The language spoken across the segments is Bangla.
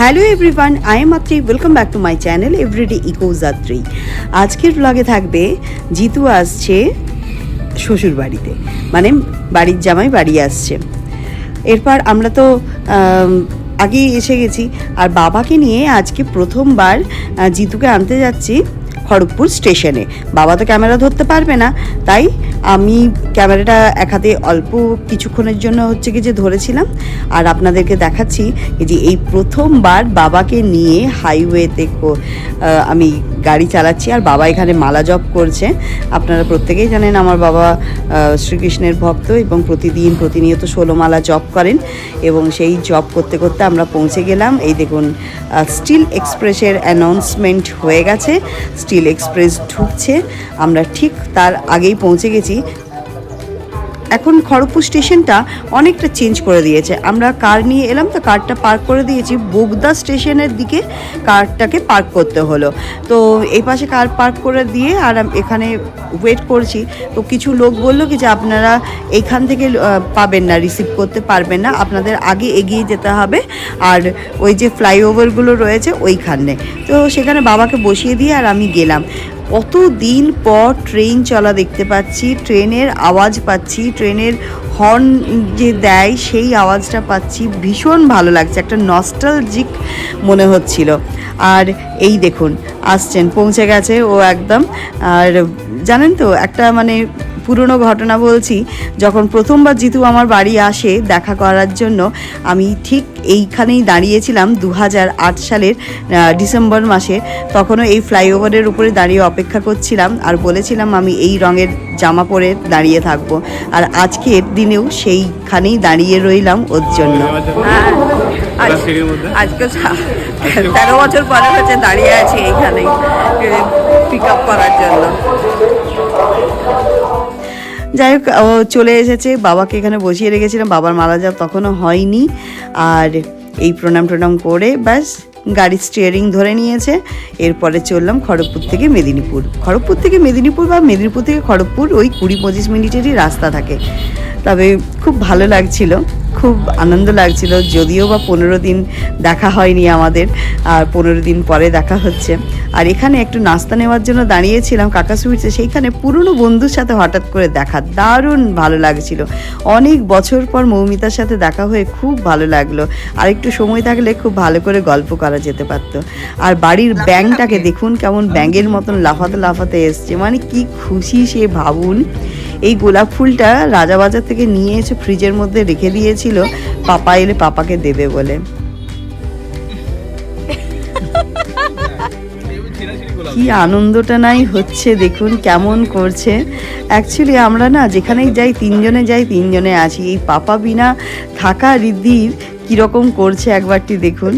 Hello everyone I am Atri welcome back to my channel everyday eco Jatri আজকের ব্লগে থাকবে, জিতু আসছে শ্বশুর বাড়িতে। মানে বাড়ির জামাই বাড়ি আসছে। এরপর আমরা তো আগেই এসে গেছি। আর বাবাকে নিয়ে আজকে প্রথমবার জিতুকে আনতে যাচ্ছি। খড়গপুর স্টেশনে। বাবা তো ক্যামেরা ধরতে পারবে না। তাই আমি ক্যামেরাটা এক হাতে অল্প কিছুক্ষণের জন্য হচ্ছে কি যে ধরেছিলাম, আর আপনাদেরকে দেখাচ্ছি যে এই প্রথমবার বাবাকে নিয়ে হাইওয়েতে আমি গাড়ি চালাচ্ছি, আর বাবা এখানে মালা জপ করছে। আপনারা প্রত্যেকেই জানেন আমার বাবা শ্রীকৃষ্ণের ভক্ত এবং প্রতিদিন প্রতিনিয়ত ষোলো মালা জপ করেন এবং সেই জপ করতে করতে আমরা পৌঁছে গেলাম। এই দেখুন স্টিল এক্সপ্রেসের অ্যানাউন্সমেন্ট হয়ে গেছে। স্টিল এক্সপ্রেস ঢুকছে। আমরা ঠিক তার আগেই পৌঁছে গেছি। এখন খড়গপুর স্টেশনটা অনেকটা চেঞ্জ করে দিয়েছে। আমরা কার নিয়ে এলাম তো কারটা পার্ক করে দিয়েছি। বোগদা স্টেশনের দিকে কারটাকে পার্ক করতে হলো। তো এই পাশে কার পার্ক করে দিয়ে আর এখানে ওয়েট করছি। তো কিছু লোক বলল কি যে আপনারা এইখান থেকে পাবেন না, রিসিভ করতে পারবেন না। আপনাদের আগে এগিয়ে যেতে হবে। আর ওই যে ফ্লাইওভারগুলো রয়েছে, ওইখানে। তো সেখানে বাবাকে বসিয়ে দিয়ে আর আমি গেলাম। কত দিন পর ট্রেন চলা দেখতে পাচ্ছি, ট্রেনের আওয়াজ পাচ্ছি, ট্রেনের হর্ন যে দেয় সেই আওয়াজটা পাচ্ছি, ভীষণ ভালো লাগছে, একটা নস্টালজিক মনে হচ্ছিল। আর এই দেখুন, আসছেন, পৌঁছে গেছে ও একদম, আর জানেন তো, একটা মানে পুরনো ঘটনা বলছি, যখন প্রথমবার জিতু আমার বাড়ি আসে দেখা করার জন্য, আমি ঠিক এইখানেই দাঁড়িয়েছিলাম দু সালের ডিসেম্বর মাসে। তখনও এই ফ্লাইওভারের উপরে দাঁড়িয়ে অপেক্ষা করছিলাম আর বলেছিলাম আমি এই রঙের জামা পরে দাঁড়িয়ে থাকব। আর আজকের দিনেও সেইখানেই দাঁড়িয়ে রইলাম ওর জন্য। তেরো বছর পরে হচ্ছে দাঁড়িয়ে আছি এইখানেই পিক আপ করার জন্য। যাই হোক, ও চলে এসেছে, বাবাকে এখানে বসিয়ে রেখেছিলাম, বাবার মারা যাওয়া তখনও হয়নি, আর এই প্রণাম টোনাম করে ব্যাস গাড়ি স্টিয়ারিং ধরে নিয়েছে, এরপরে চললাম খড়গপুর থেকে মেদিনীপুর। খড়গপুর থেকে মেদিনীপুর বা মেদিনীপুর থেকে খড়গপুর, ওই কুড়ি পঁচিশ মিনিটেরই রাস্তা থাকে। তবে খুব ভালো লাগছিল। খুব আনন্দ লাগছিল, যদিও বা পনেরো দিন দেখা হয়নি আমাদের, আর পনেরো দিন পরে দেখা হচ্ছে। আর এখানে একটু নাস্তা নেওয়ার জন্য দাঁড়িয়েছিলাম কাকা সুইটসে, সেইখানে পুরনো বন্ধুর সাথে হঠাৎ করে দেখা, দারুণ ভালো লাগছিল। অনেক বছর পর মৌমিতার সাথে দেখা হয়ে খুব ভালো লাগল, আর একটু সময় থাকলে খুব ভালো করে গল্প করা যেতে পারতো। আর বাড়ির ব্যাংটাকে দেখুন কেমন ব্যাঙের মতন লাফাতে লাফাতে এসছে মানে কি খুশি সে ভাবুন। এই গোলাপ ফুলটা রাজাবাজার থেকে নিয়ে এসে ফ্রিজের মধ্যে রেখে দিয়েছিল। পাপা এলে পাপাকে দেবে বলে। কি আনন্দটা নাই হচ্ছে দেখুন কেমন করছে। অ্যাকচুয়ালি আমরা না যেখানেই যাই তিনজনে যাই তিনজনে আছি। এই পাপা বিনা থাকা রিদ্ধির কীরকম করছে একবারটি দেখুন।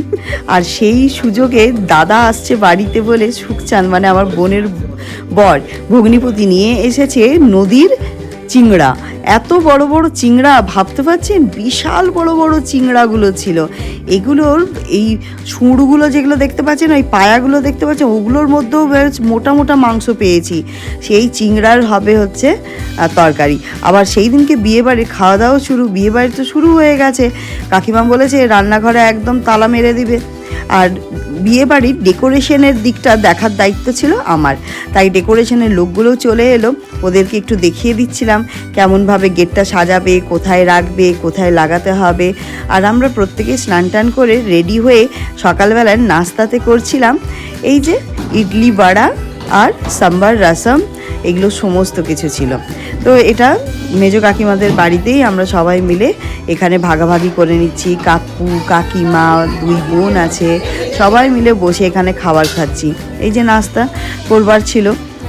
আর সেই সুযোগে দাদা আসছে বাড়িতে বলে সুখচান মানে আমার বোনের বর, ভগ্নিপতি নিয়ে এসেছে নদীর চিংড়া। এত বড় বড় চিংড়া, ভাবতে পারছেন? বিশাল বড় বড় চিংড়াগুলো ছিল। এগুলোর এই সুঁড়গুলো যেগুলো দেখতে পাচ্ছেন, ওই পায়াগুলো দেখতে পাচ্ছেন, ওগুলোর মধ্যেও বেশ মোটা মোটা মাংস পেয়েছি। সেই চিংড়ার হবে হচ্ছে তরকারি। আবার সেই দিনকে বিয়ে বাড়ির খাওয়া দাওয়া শুরু, বিয়ে বাড়ি তো শুরু হয়ে গেছে। কাকিমা বলেছে, রান্নাঘরে একদম তালা মেরে দিবে। আর বিয়ে বাড়ির ডেকোরেশনের দিকটা দেখার দায়িত্ব ছিল আমার। তাই ডেকোরেশনের লোকগুলো চলে এলো, ওদেরকে একটু দেখিয়ে দিচ্ছিলাম কেমনভাবে গেটটা সাজাবে, কোথায় রাখবে, কোথায় লাগাতে হবে। আর আমরা প্রত্যেকে স্নান টান করে রেডি হয়ে সকালবেলায় নাস্তাতে করছিলাম। এই যে, ইডলি বড়া আর সাম্বার রসম, এগুলো সমস্ত কিছু ছিল। তো এটা মেজো কাকিমাদের বাড়িতেই আমরা সবাই মিলে এখানে ভাগাভাগি করে নিচ্ছি। কাকু, কাকিমা, দুই বোন আছে, সবাই মিলে বসে এখানে খাবার খাচ্ছি। এই যে নাস্তা করবার ছিল,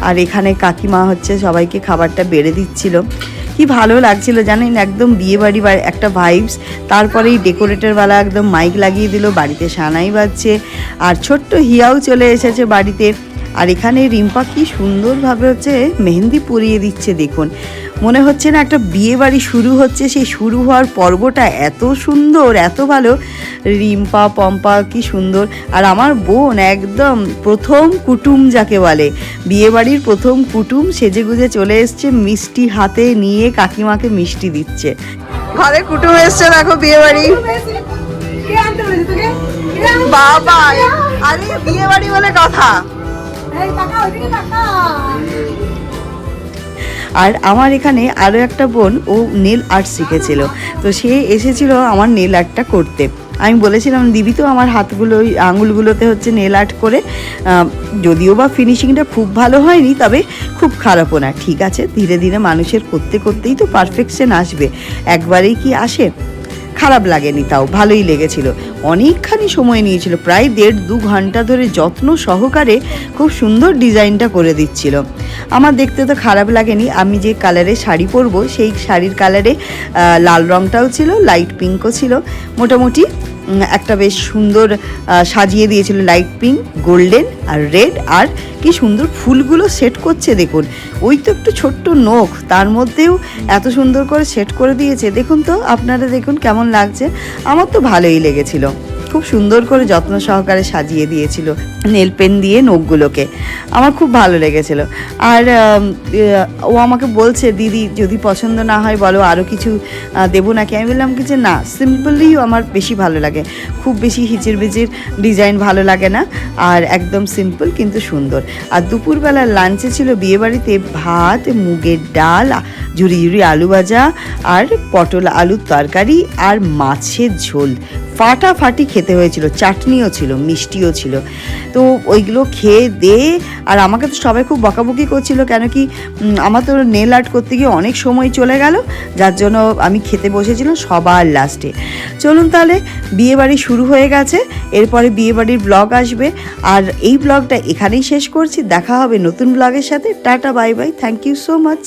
আর এখানে কাকিমা হচ্ছে সবাইকে খাবারটা বেড়ে দিচ্ছিল। কি ভালো লাগছিল জানেন? একদম বিয়ে বাড়ি একটা ভাইবস তারপরেই ডেকোরেটরওয়ালা একদম মাইক লাগিয়ে দিল, বাড়িতে সানাই বাজছে, আর ছোট্ট হিয়াও চলে এসেছে বাড়িতে। আর এখানে রিম্পা কি সুন্দরভাবে হচ্ছে মেহেন্দি পরিয়ে দিচ্ছে দেখুন। মনে হচ্ছে না একটা বিয়ে বাড়ি শুরু হচ্ছে, সেই শুরু হওয়ার পর্বটা এত সুন্দর, এত ভালো। রিম্পা, পম্পা কি সুন্দর। আর আমার বোন একদম প্রথম কুটুম যাকে বলে। বিয়ে বাড়ির প্রথম কুটুম সেজে গুজে চলে এসছে, মিষ্টি হাতে নিয়ে কাকিমাকে মিষ্টি দিচ্ছে। ঘরে কুটুম এসছে, দেখো বিয়ে বাড়ি বাবা? আরে বিয়ে বাড়ি বলে কথা। আর আমার এখানে আরও একটা বোন, ও নেল আর্ট শিখেছিল। তো সে এসেছিল আমার নেল আর্টটা করতে। আমি বলেছিলাম, দিবি তো আমার হাতগুলো আঙুলগুলোতে হচ্ছে নেল আর্ট করে। যদিও বা ফিনিশিংটা খুব ভালো হয়নি, তবে খুব খারাপও না। ঠিক আছে, ধীরে ধীরে মানুষের করতে, করতেই তো পারফেকশন আসবে। একবারেই কি আসে? খারাপ লাগেনি তাও, ভালোই লেগেছিল। অনেকখানি সময় নিয়েছিল, প্রায় দেড় দু ঘণ্টা ধরে যত্ন সহকারে খুব সুন্দর ডিজাইনটা করে দিচ্ছিল। আমার দেখতে তো খারাপ লাগেনি, আমি যে কালারে শাড়ি পরবো সেই শাড়ির কালারে লাল রঙটাও ছিল, লাইট পিঙ্কও ছিল, মোটামুটি একটা বেশ সুন্দর সাজিয়ে দিয়েছিল লাইট পিঙ্ক গোল্ডেন আর রেড আর কি সুন্দর ফুলগুলো সেট করছে দেখুন। ওই তো একটু ছোট্ট নখ, তার মধ্যেও এত সুন্দর করে সেট করে দিয়েছে। দেখুন তো, আপনারা দেখুন কেমন লাগছে। আমার তো ভালোই লেগেছিল। খুব সুন্দর করে যত্ন সহকারে সাজিয়ে দিয়েছিল নেল পেন দিয়ে নখগুলোকে। আমার খুব ভালো লেগেছিল। আর ও আমাকে বলছে, দিদি, যদি পছন্দ না হয় বলো আরও কিছু দেবো নাকি? আমি বললাম কি যে, না, সিম্পলি আমার বেশি ভালো লাগে। খুব বেশি হিচির বিচির ডিজাইন ভালো লাগে না, আর একদম সিম্পল কিন্তু সুন্দর। আর দুপুরবেলার লাঞ্চে ছিল বিয়েবাড়িতে ভাত, মুগের ডাল ঝুরি ঝুরি আলু ভাজা, আর পটল আলুর তরকারি, আর মাছের ঝোল। ফাটাফাটি খেতে হয়েছিল, চাটনিও ছিল, মিষ্টিও ছিল। তো ওইগুলো খেয়ে দে, আর আমাকে তো সবাই খুব বকাবকি করছিল, কেন কি আমার তো নেল আর্ট করতে গিয়ে অনেক সময় চলে গেল, যার জন্য আমি খেতে বসেছিলাম সবার লাস্টে। চলুন তাহলে, বিয়েবাড়ি শুরু হয়ে গেছে, এরপরে বিয়েবাড়ির ব্লগ আসবে, আর এই ব্লগটা এখানেই শেষ করছি, দেখা হবে নতুন ব্লগের সাথে, tata, bye bye, thank you so much.